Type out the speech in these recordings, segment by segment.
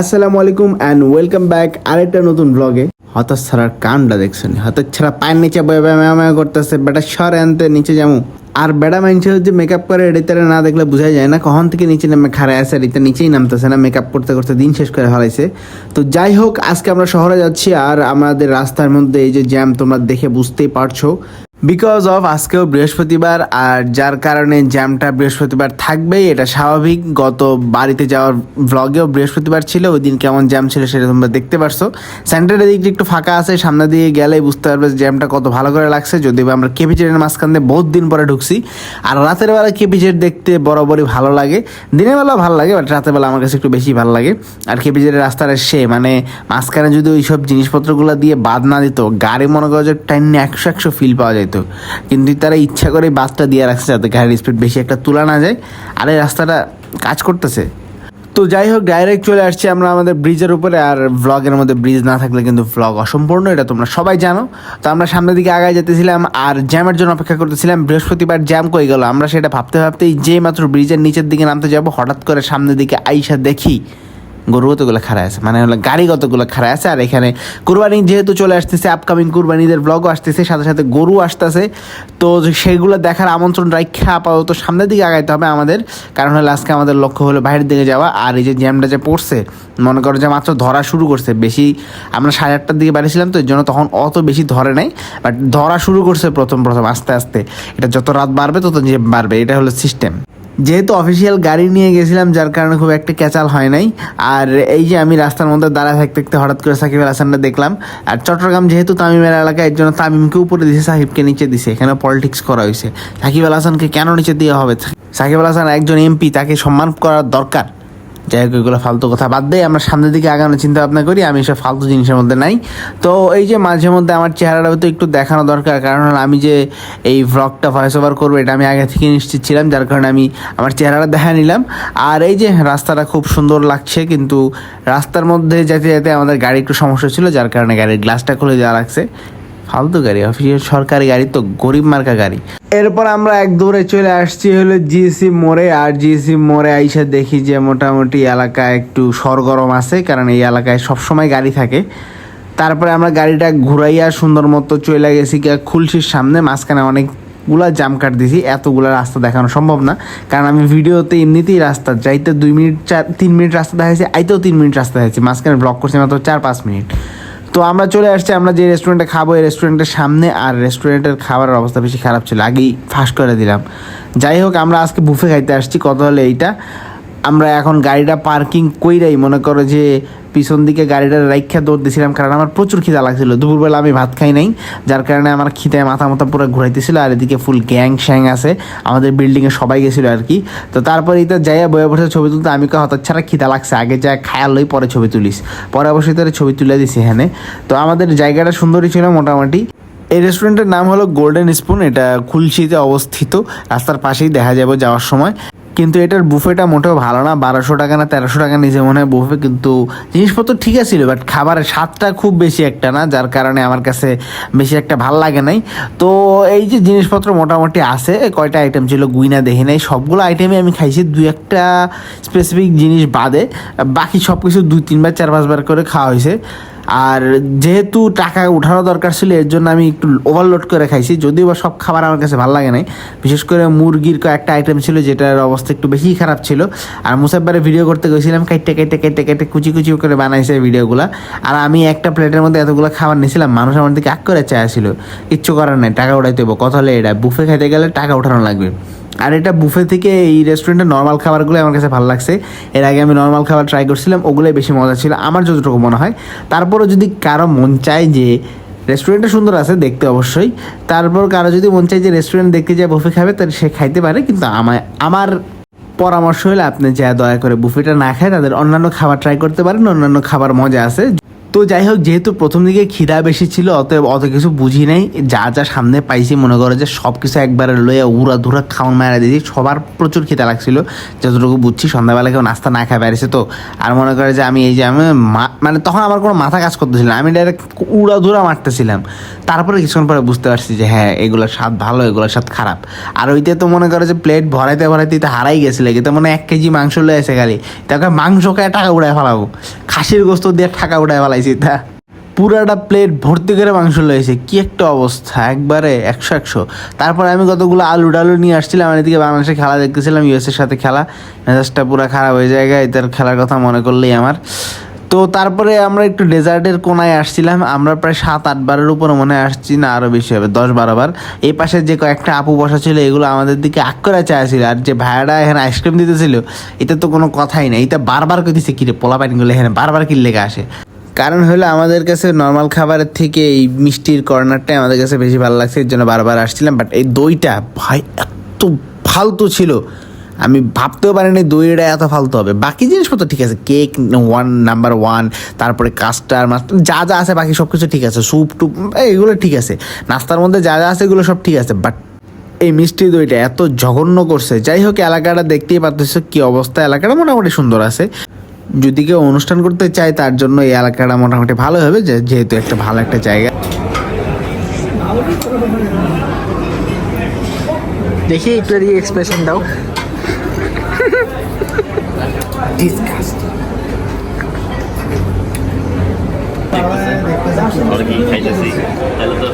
আসসালামু আলাইকুম and welcome back আরেকটা নতুন ব্লগে হতাশ ছাড়ার কানটা দেখছেন। হতাশ ছাড়া পায়ের নিচে ম্যাও করতেছে। বেটা, সর আনতে নিচে যাব আর বেড়া মাইনছে হচ্ছে মেকআপ করে এডিটারে না দেখলে বোঝা যায় না। কখন থেকে নিচে নামে খাড়ায় আছে এটা নিচেই নামতেছে না। মেকআপ করতে করতে দিন শেষ করে হারাইছে তো যাই হোক, আজকে আমরা শহরে যাচ্ছি আর আমাদের রাস্তার মধ্যে এই যে জ্যাম তোমরা দেখে বুঝতেই পারছ। বিকজ অফ আজকেও বৃহস্পতিবার আর যার কারণে জ্যামটা বৃহস্পতিবার থাকবেই, এটা স্বাভাবিক। গত বাড়িতে যাওয়ার ব্লগেও বৃহস্পতিবার ছিল, ওই দিন কেমন জ্যাম ছিল সেটা তোমরা দেখতে পারছ। সেন্টারের দিকটা একটু ফাঁকা আছে, সামনে দিয়ে গেলেই বুঝতে পারবে জ্যামটা কত ভালো করে লাগছে। যদিও বা আমরা কেপিজেডের মাঝখান দিয়ে বহুত দিন পরে ঢুকছি। আর রাতের বেলা কেপিজেড দেখতে বরাবরই ভালো লাগে। দিনের বেলা ভালো লাগে বাট রাতের বেলা আমার কাছে একটু বেশি ভালো লাগে। আর কেপিজেডের রাস্তাটা সে মানে মাঝখানে যদি ওই সব জিনিসপত্রগুলো দিয়ে বাদ না দিত, গাড়ি মনে করো যে টাইম একশো একশো ফিল পাওয়া যেত কিন্তু তারা ইচ্ছা করে বাসটা দিয়ে রাখছে যাতে গাড়ির স্পিড বেশি একটা তোলা না যায় আর এই রাস্তাটা কাজ করতেছে। তো যাই হোক ডাইরেক্ট চলে আসছি আমরা আমাদের ব্রিজের উপরে আর ভ্লগের মধ্যে ব্রিজ না থাকলে কিন্তু ভ্লগ অসম্পূর্ণ, এটা তোমরা সবাই জানো। তো আমরা সামনের দিকে আগায় যেতেছিলাম আর জ্যামের জন্য অপেক্ষা করতেছিলাম। বৃহস্পতিবার জ্যাম কই গেল? আমরা সেটা ভাবতে ভাবতেই যে মাত্র ব্রিজের নিচের দিকে নামতে যাব, হঠাৎ করে সামনের দিকে আইসা দেখি গরু কতগুলো আছে। মানে হলো গাড়ি কতগুলো আছে। আর এখানে কুরবানি যেহেতু চলে আসতেছে আপকামিং কুরবানিদের ব্লগও আসতেছে, সাথে সাথে গরু আসতেছে। তো সেগুলো দেখার আমন্ত্রণ রাখা আপাতত সামনের দিকে আগাইতে হবে আমাদের। কারণ হলো আজকে আমাদের লক্ষ্য হলো বাইরের দিকে যাওয়া। আর এই যে জ্যামটা যে পড়ছে, মনে করো যে মাত্র ধরা শুরু করছে। বেশি আমরা সাড়ে আটটার দিকে বাড়িছিলাম তো, এর জন্য তখন অত বেশি ধরে নাই। বাট ধরা শুরু করছে প্রথম প্রথম আস্তে আস্তে। এটা যত রাত বাড়বে, তত জ্যাম বাড়বে। এটা হলো সিস্টেম যেহেতু অফিসিয়াল গাড়ি নিয়ে গেছিলাম, যার কারণে খুব একটা ক্যাচাল হয় নাই। আর এই যে আমি রাস্তার মধ্যে দাঁড়া থাকতে থাকতে হঠাৎ করে সাকিব আল হাসানটা দেখলাম। আর চট্টগ্রাম যেহেতু তামিমের এলাকা এর জন্য তামিমকে উপরে দিছে সাহিবকে নিচে দিছে। এখানে পলিটিক্স করা হয়েছে। সাকিব আল হাসানকে কেন নিচে দেওয়া হবে? সাকিব আল হাসান একজন এমপি তাকে সম্মান করার দরকার। যাই হোক, এগুলো ফালতু কথা বাদ দিয়ে আমরা সামনের দিকে আগানোর চিন্তা ভাবনা করি, আমি সব ফালতু জিনিসের মধ্যে নাই। তো এই যে মাঝে মধ্যে আমার চেহারাটাও তো একটু দেখানো দরকার, কারণ আমি যে এই ভ্লগটা ভয়েস ওভার করব, এটা আমি আগে থেকে নিশ্চিত ছিলাম, যার কারণে আমি আমার চেহারাটা দেখা নিলাম। আর এই যে রাস্তাটা খুব সুন্দর লাগছে, কিন্তু রাস্তার মধ্যে যেতে যেতে আমাদের গাড়ি একটু সমস্যা ছিল, যার কারণে গাড়ির গ্লাসটা খুলে যাওয়া লাগছে। ফালতু গাড়ি অফিসিয়াল সরকারি গাড়ি তো গরিব মার্কা গাড়ি। এরপর আমরা এক দৌড়ে চলে আসছি হলো জিএসি মোড়ে, আর জিএসি মোড়ে আইসা দেখি যে মোটামুটি এলাকা একটু সরগরম আছে, কারণ এই এলাকায় সবসময় গাড়ি থাকে। তারপরে আমরা গাড়িটা ঘুরাইয়া সুন্দর মতো চলে গেছি গিয়া খুলশির সামনে, মাঝখানে অনেকগুলা জাম কাট দিছি, এতগুলা রাস্তা দেখানো সম্ভব না। কারণ আমি ভিডিওতে এমনিতেই রাস্তা, যাইতে দুই মিনিট, চার, তিন মিনিট রাস্তা দেখাইছি, আইতেও তিন মিনিট রাস্তা দেখাইছি, মাঝখানে ব্লক করছি মাত্র চার, পাঁচ মিনিট। তো আমরা চলে আসছি, আমরা যে রেস্টুরেন্টে খাব, এই রেস্টুরেন্টের সামনে, আর রেস্টুরেন্টের খাবারের অবস্থা বেশি খারাপ ছিল, আগেই ফাঁস করে দিলাম। যাই হোক, আমরা আজকে বুফে খাইতে আসছি কত হলে এইটা। আমরা এখন গাড়িটা পার্কিং কইরাই, মনে করো যে পিছন দিকে গাড়িটা রাইখা দৌড় দিয়েছিলাম কারণ আমার প্রচুর খিদা লাগছিল। দুপুরবেলা আমি ভাত খাই নাই, যার কারণে আমার খিদায় মাথা মাথা পুরো ঘুরাইতেছিল, আর এদিকে ফুল গ্যাং শ্যাং আছে, আমাদের বিল্ডিংয়ে সবাই গেছিল আর কি। তো তারপরে এটা যাইয়া বয়ে বসে ছবি তুলতে, আমি কয় হঠাৎ ছাড়া খিদা লাগছে, আগে যা খায়াল লই পরে ছবি তুলিস। পরে অবশ্যই তোর ছবি তুলে দিছি এখানে। তো আমাদের জায়গাটা সুন্দরই ছিল মোটামুটি। এই রেস্টুরেন্টের নাম হলো গোল্ডেন স্পুন এটা খুলশিতে অবস্থিত, রাস্তার পাশেই দেখা যাবে যাওয়ার সময়। কিন্তু এটার বুফেটা মোটেও ভালো না, বারোশো টাকা না তেরোশো টাকা নিচে মনে হয় বুফে কিন্তু জিনিসপত্র ঠিক আছিল বাট খাবারের স্বাদটা খুব বেশি একটা না, যার কারণে আমার কাছে বেশি একটা ভালো লাগে নাই। তো এই যে জিনিসপত্র মোটামুটি আছে, কয়টা আইটেম ছিল গুইনা দেখি নাই, সবগুলো আইটেমই আমি খাইছি, দুই একটা স্পেসিফিক জিনিস বাদে, বাকি সব কিছু দুই, তিনবার চার পাঁচবার করে খাওয়া হয়েছে। আর যেহেতু টাকা উঠানো দরকার ছিল, এর জন্য আমি একটু ওভারলোড করে খাইছি। যদিও বা সব খাবার আমার কাছে ভালো লাগে নাই। বিশেষ করে মুরগির কয়েকটা আইটেম ছিল, যেটার অবস্থা একটু বেশি খারাপ ছিল। আর মুসাব্বারে ভিডিও করতে গেছিলাম, কাইটে কাইটে কেটে কেটে কুচি কুচি করে বানাইছে ভিডিওগুলো আর আমি একটা প্লেটের মধ্যে এতগুলো খাবার নিয়েছিলাম, মানুষ আমার দিকে আগ করে চাইছিল কিচ্ছু করার নাই, টাকা উঠাইতে হব কথা হলে এটা। বুফে খাইতে গেলে টাকা উঠানো লাগবে। আর এটা বুফে থেকে এই রেস্টুরেন্টের নর্মাল খাবারগুলো আমার কাছে ভালো লাগছে। এর আগে আমি নর্মাল খাবার ট্রাই করছিলাম, ওগুলোই বেশি মজা ছিল, আমার যতটুকু মনে হয়। তারপরও যদি কারও মন চায় যে রেস্টুরেন্টটা সুন্দর আছে দেখতে অবশ্যই, তারপর কারও যদি মন চায় যে রেস্টুরেন্ট দেখতে যায় বুফে খাবে, তাহলে সে খাইতে পারে, কিন্তু আমায় আমার পরামর্শ হলে আপনি যা দয়া করে বুফেটা না খায়, তাদের অন্যান্য খাবার ট্রাই করতে পারেন, অন্যান্য খাবার মজা আছে। তো যাই হোক, যেহেতু প্রথম দিকে খিদা বেশি ছিল, অতএব অত কিছু বুঝি নাই। যা যা সামনে পাইছি, মনে করো যে সব কিছু একবারে লইয়া উড়া ধুরা খাওয়ান মারা দিয়েছি। সবার প্রচুর খিদা লাগছিল, যতটুকু বুঝছি সন্ধ্যাবেলা কেউ নাস্তা না খাই বেড়েছে তো। আর মনে করে যে আমি এই যে আমি মানে তখন আমার কোনো মাথা কাজ করতেছিল না। আমি ডাইরেক্ট উড়া ধুরা মারতেছিলাম। তারপরে কিছুক্ষণ পরে বুঝতে পারছি যে হ্যাঁ এগুলোর স্বাদ ভালো, এগুলোর স্বাদ খারাপ। আর ওইতে তো মনে করে যে প্লেট ভরাইতে ভরাইতে হারাই গেছিলে। কিন্তু মনে এক কেজি মাংস লয়ে এসে খালি। তাকে মাংস খায় টাকা উড়ায় ফেলাবো। খাসির গোস্ত দিয়ে ঠাকা উঠায় ফেলাইছি তা। পুরাটা প্লেট ভর্তি করে মাংস লয়েছে কি একটা অবস্থা, একবারে একশো একশো। তারপরে আমি কতগুলো আলু ডালু নিয়ে আসছিলাম এদিকে বাংলাদেশে খেলা দেখতেছিলাম ইউএসের সাথে খেলা। মেজাজটা পুরো খারাপ হয়ে যায় তার খেলার কথা মনে করলেই আমার। তো তারপরে আমরা একটু ডেজার্টের কোনায় আসছিলাম। আমরা প্রায় সাত, আট বারের উপরে মনে আসছি না আরও বেশি হবে, দশ, বারো বার। এই পাশে যে কয়েকটা আপু বসা ছিল, এগুলো আমাদের দিকে আক করে চাইছিল। আর যে ভাইয়াটা এখানে আইসক্রিম দিতেছিল, এটা তো কোনো কথাই না এটা বারবার কইতেছে, কিরে পোলা পানিগুলো এখানে বারবার কি লেগে আসে? কারণ হলো আমাদের কাছে নর্মাল খাবারের থেকে এই মিষ্টির কর্নারটাই আমাদের কাছে বেশি ভালো লাগছে, এর জন্য বারবার আসছিলাম। বাট এই দইটা ভাই, এত ফালতু ছিল। আমি ভাবতেও পারিনি দইটা এত ফালতু হবে। বাকি জিনিসপত্র ঠিক আছে কেক ওয়ান নাম্বার ওয়ান তারপরে কাস্টার মাস্টার যা যা আছে বাকি সব কিছু ঠিক আছে। স্যুপ টুপ এগুলো ঠিক আছে। নাস্তার মধ্যে যা যা আছে এগুলো সব ঠিক আছে। বাট এই মিষ্টি দইটা এত জঘন্য করছে। যাই হোক, এলাকাটা দেখতেই পারতেছো কি অবস্থা। এলাকাটা মোটামুটি সুন্দর আছে। যদি কেউ অনুষ্ঠান করতে চায়, তার জন্য এই এলাকাটা মোটামুটি ভালো হবে যেহেতু একটা ভালো একটা জায়গা। দেখি একটু এক্সপ্রেশন দাও। আর কি খাইতেছি তাহলে তো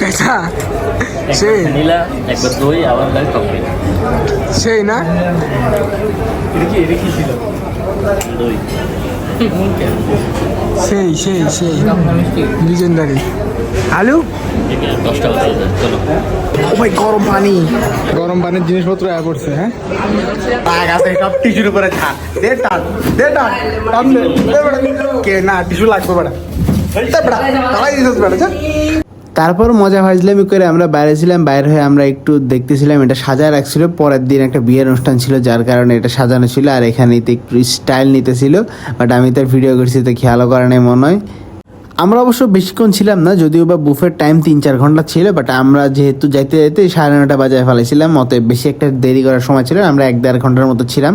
কেসা সেই নিলা একবার দই আবার লাগে সেই না দই সেই সেই সেই। লিজেন্ডারি আলু? ভাই গরম পানি। গরম পানির জিনিসপত্র আয়া করছে হ্যাঁ? টাক আছে সব টিস্যুর উপরে খা দে টান দে টান টান দে দে কে না টিস্যু লাগবে বেটা বেড়া। বেটা, বেড়া দিছিস বেটা, যা। তারপর মজা ফাজলামি করে আমরা বাইরে ছিলাম, বাইরে হয়ে আমরা একটু দেখতেছিলাম, এটা সাজায় রাখছিল। পরের দিন একটা বিয়ের অনুষ্ঠান ছিল, যার কারণে এটা সাজানো ছিল, আর এখানেতে একটু স্টাইল নিতেছিল। বাট আমি তার ভিডিও করছি, তো খেয়ালও করে নেই মনে হয়। আমরা অবশ্য বেশিক্ষণ ছিলাম না, যদিও বা বুফের টাইম তিন চার ঘণ্টা ছিল বাট আমরা যেহেতু যাইতে যাইতে সাড়ে নটা বাজায় ফেলেছিলাম অতএব বেশি একটা দেরি করার সময় ছিল আমরা এক দেড় ঘণ্টার মতো ছিলাম,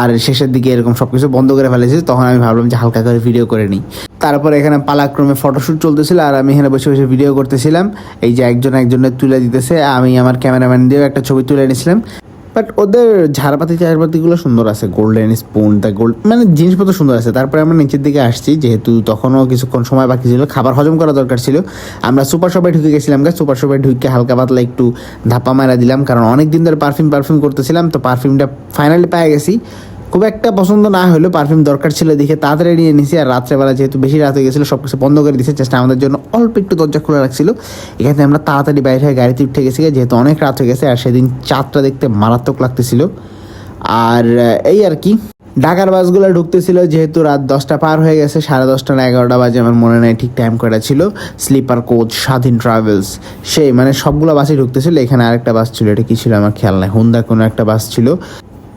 আর শেষের দিকে এরকম সব কিছু বন্ধ করে ফেলেছি তখন আমি ভাবলাম যে হালকা করে ভিডিও করে নিই। তারপর এখানে পালাক্রমে ফটোশ্যুট চলতেছিল, আর আমি এখানে বসে বসে ভিডিও করতেছিলাম, এই যে একজন একজনের তুলে দিতেছে, আমি আমার ক্যামেরাম্যান দিয়েও একটা ছবি তুলে নিয়েছিলাম বাট ওদের ঝাড়পাতি চারপাতিগুলো সুন্দর আছে গোল্ডেন স্পুন দ্য গোল্ড মানে জিনিসপত্র সুন্দর আছে। তারপরে আমরা নিচের দিকে আসছি, যেহেতু তখনও কিছুক্ষণ সময় বাকি ছিল, খাবার হজম করা দরকার ছিল। আমরা সুপার শপে ঢুকে গেছিলাম গা সুপার শপে ঢুকে হালকা পাতলা একটু ধাপ্পা মারা দিলাম, কারণ অনেক দিন ধরে পারফিউম পারফিউম করতেছিলাম, তো পারফিউমটা ফাইনালি পেয়ে গেছি। খুব একটা পছন্দ না হলেও পারফিউম দরকার ছিল দেখে তাড়াতাড়ি নিয়ে নিছি আর রাত্রেবেলা যেহেতু বেশি রাত হয়ে গেছিল সব কিছু বন্ধ করে দিয়েছে চেষ্টা আমাদের জন্য অল্প একটু দরজা খোলা রাখছিল। এখানে আমরা তাড়াতাড়ি বাইরে হয়ে গাড়িতে উঠে গেছি যেহেতু অনেক রাত হয়ে গেছে আর সেদিন চাঁদটা দেখতে মারাত্মক লাগতেছিল। আর এই আর কি। ঢাকার বাসগুলো ঢুকতেছিল যেহেতু রাত দশটা পার হয়ে গেছে, সাড়ে দশটা না এগারোটা বাজে আমার মনে নেই ঠিক টাইম করা ছিল। স্লিপার কোচ স্বাধীন ট্রাভেলস সেই মানে সবগুলো বাসই ঢুকতেছিল, এখানে আরেকটা বাস ছিল, এটা কি ছিল আমার খেয়াল নাই হুন্দা কোনো একটা বাস ছিল।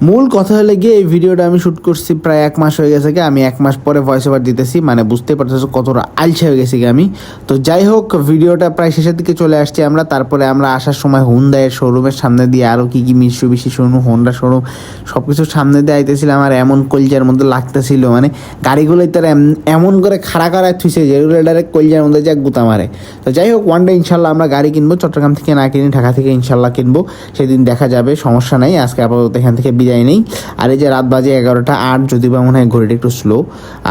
মূল কথা হলে গিয়ে এই ভিডিওটা আমি শ্যুট করছি প্রায় এক মাস হয়ে গেছে আমি এক মাস পরে ভয়েস ওভার দিতেছি মানে বুঝতে পারতেছো কতটা আলছে হয়ে গেছি আমি। তো যাই হোক, ভিডিওটা প্রায় শেষের দিকে চলে আসছি আমরা, তারপরে আমরা আসার সময় হুন্দায়ের শোরুমের সামনে দিয়ে আরও কী কী মিশু বেশি শোরুম হোন্ডা শোরুম সব কিছুর সামনে দিয়ে আইতেছিলাম, আর এমন কলজার মধ্যে লাগতেছিল মানে গাড়িগুলোই তারা এম- এমন করে খাড়া করায় থুইছে যেগুলো ডাইরেক্ট কলজার মধ্যে যা গুতা মারে। তো যাই হোক ওয়ান ডে ইনশাল্লাহ আমরা গাড়ি কিনবো, চট্টগ্রাম থেকে না কিনি ঢাকা থেকে ইনশাল্লাহ কিনবো, সেদিন দেখা যাবে, সমস্যা নাই, আজকে আপাতত এখান থেকে বিদায় নেই আর এই যে রাত বাজে এগারোটা আট যদি বা মনে হয় ঘড়িটা একটু স্লো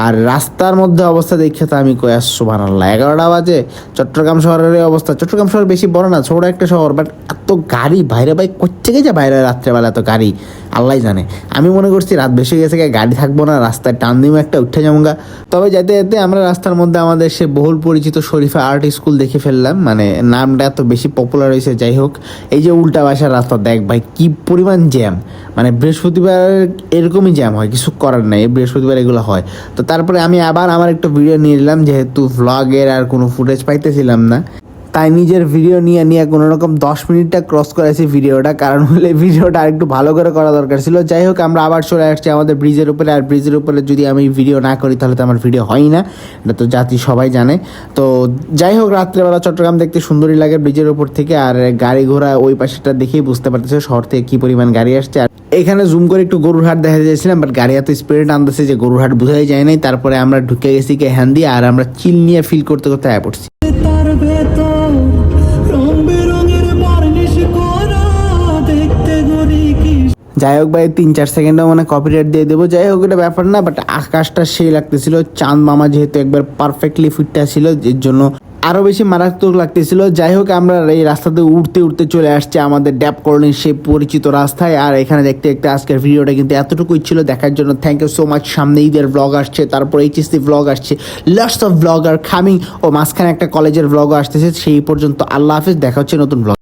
আর রাস্তার মধ্যে অবস্থা দেখে তো আমি কই আসছো বানাল্লাহ এগারোটা বাজে। চট্টগ্রাম শহরের অবস্থা। চট্টগ্রাম শহর বেশি বড় না, ছোট একটা শহর বাট এত গাড়ি বাইরে বাইক করছে গেছে বাইরে রাত্রেবেলা এত গাড়ি? আল্লাহ জানে। আমি মনে করছি রাত বেশি গেছে গাড়ি থাকব না, রাস্তায় টান দিমো একটা, উঠে যাবোগা তবে যেতে যেতে আমরা রাস্তার মধ্যে আমাদের সে বহুল পরিচিত শরীফা আর্ট স্কুল দেখে ফেললাম মানে নামটা এত বেশি পপুলার হয়েছে, যাই হোক। এই যে উল্টা বাসার রাস্তা, দেখ ভাই, কি পরিমাণ জ্যাম মানে বৃহস্পতিবার এরকমই জ্যাম হয়, কিছু করার নাই, বৃহস্পতিবার এগুলো হয়। তো তারপরে আমি আবার আমার একটা ভিডিও নিয়ে নিলাম, যেহেতু ভ্লগের আর কোনো ফুটেজ পাইতেছিলাম না। তাই নিজের ভিডিও নিয়ে নিয়ে কোনো রকম দশ মিনিটটা ক্রস করেছি ভিডিওটা কারণ হলে ভিডিওটা আরেকটু ভালো করে করা দরকার ছিল। যাই হোক, আমরা আবার চলে আসছি আমাদের ব্রিজের উপরে। আর ব্রিজের উপরে যদি আমি ভিডিও না করি, তাহলে তো আমার ভিডিও হয় না। এটা তো জাতি সবাই জানে। তো যাই হোক, রাত্রেবেলা চট্টগ্রাম দেখতে সুন্দরই লাগে ব্রিজের উপর থেকে। আর গাড়ি ঘোড়া ওই পাশেটা দেখেই বুঝতে পারতেছে, শহর থেকে কী পরিমাণ গাড়ি আসছে। আর এখানে জুম করে একটু গরুর হাট দেখা যাচ্ছিলাম বাট গাড়ি এত স্পিড আনতেছে যে গরুর হাট বোঝাই যায় নাই। তারপরে আমরা ঢুকে গেছি কে হ্যান্ড দিয়ে আর আমরা চিল নিয়ে ফিল করতে করতে আয় পড়ছি। যাই হোক ভাই, তিন চার সেকেন্ডও মানে কপিরাইট দিয়ে দেবো। যাই হোক, এটা ব্যাপার না বাট আকাশটা সেই লাগতেছিল। চাঁদ মামা যেহেতু একবার পারফেক্টলি ফিটটা ছিল এর জন্য আরও বেশি মারাত্মক লাগতেছিল। যাই হোক, আমরা এই রাস্তাতে উঠতে উঠতে চলে আসছে আমাদের ড্যাপ করলেন সেই পরিচিত রাস্তায়। আর এখানে দেখতে দেখতে আজকের ভিডিওটা কিন্তু এতটুকুই ছিল দেখার জন্য। থ্যাংক ইউ সো মাচ সামনে ঈদের ব্লগ আসছে, তারপর এইচএসসি ব্লগ আসছে লটস অফ ব্লগ আর খামিং ও মাঝখানে একটা কলেজের ব্লগও আসতেছে, সেই পর্যন্ত আল্লাহ হাফিজ, দেখা হচ্ছে নতুন ব্লগ